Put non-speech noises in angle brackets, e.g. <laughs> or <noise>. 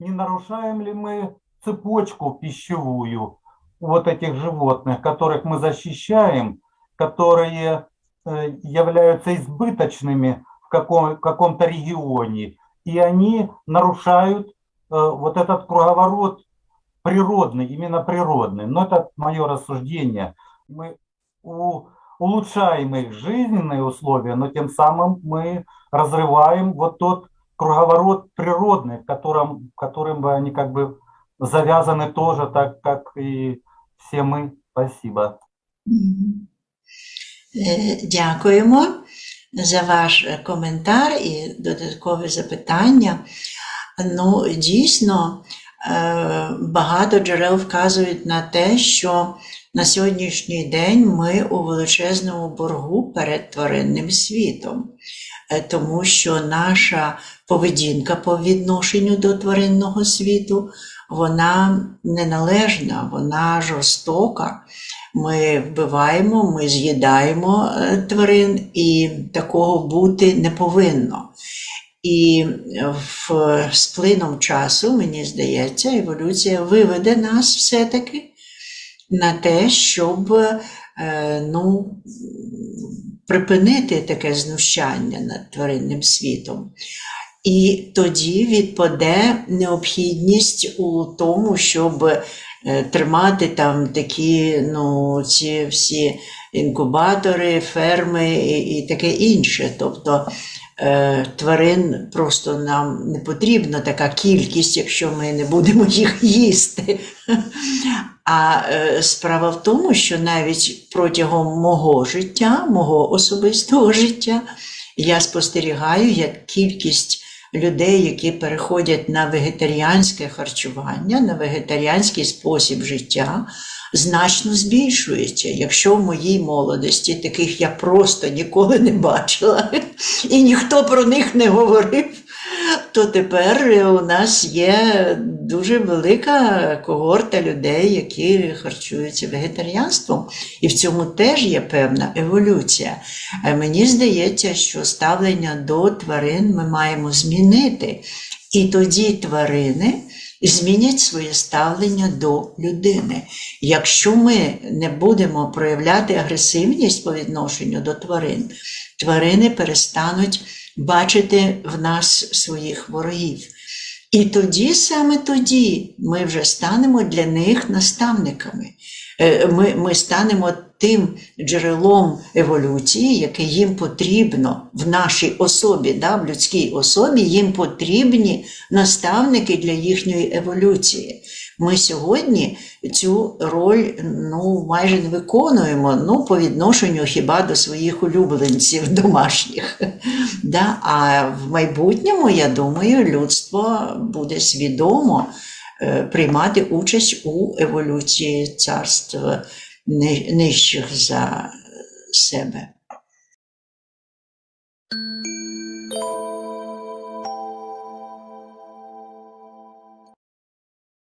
не нарушаем ли мы цепочку пищевую вот этих животных, которых мы защищаем, которые э, являются избыточными в каком, каком-то регионе, и они нарушают э, вот этот круговорот природный, именно природный. Но это мое рассуждение. Мы улучшаем их жизненные условия, но тем самым мы разрываем вот тот круговорот природный, которым, которым бы они как бы завязаны тоже, так как и все мы. Спасибо. Мгм. Е, Дякуємо за ваш е, коментар і додаткові запитання. Ну, дійсно, е, багато джерел вказують на те, що на сьогоднішній день ми у величезному боргу перед тваринним світом, Е, тому що наша поведінка по відношенню до тваринного світу, вона неналежна, вона жорстока. Ми вбиваємо, ми з'їдаємо е, тварин, і такого бути не повинно. І в, з плином часу, мені здається, еволюція виведе нас все-таки на те, щоб е, ну, припинити таке знущання над тваринним світом. І тоді відпаде необхідність у тому, щоб е, тримати там такі, ну, ці всі інкубатори, ферми і, і таке інше. Тобто е, тварин просто нам не потрібна така кількість, якщо ми не будемо їх їсти. А е, справа в тому, що навіть протягом мого життя, мого особистого життя, я спостерігаю, як кількість людей, які переходять на вегетаріанське харчування, на вегетаріанський спосіб життя, значно збільшується. Якщо в моїй молодості таких я просто ніколи не бачила, і ніхто про них не говорив, то тепер у нас є дуже велика когорта людей, які харчуються вегетаріанством, і в цьому теж є певна еволюція. Мені здається, що ставлення до тварин ми маємо змінити. І тоді тварини змінять своє ставлення до людини. Якщо ми не будемо проявляти агресивність по відношенню до тварин, тварини перестануть бачити в нас своїх ворогів. І тоді, саме тоді, ми вже станемо для них наставниками. Е, Ми, ми станемо тим джерелом еволюції, яке їм потрібно в нашій особі, да, в людській особі, їм потрібні наставники для їхньої еволюції. Ми сьогодні цю роль ну, майже не виконуємо ну, по відношенню хіба до своїх улюбленців домашніх. <laughs> Да? А в майбутньому, я думаю, людство буде свідомо е, приймати участь у еволюції царств нижчих за себе.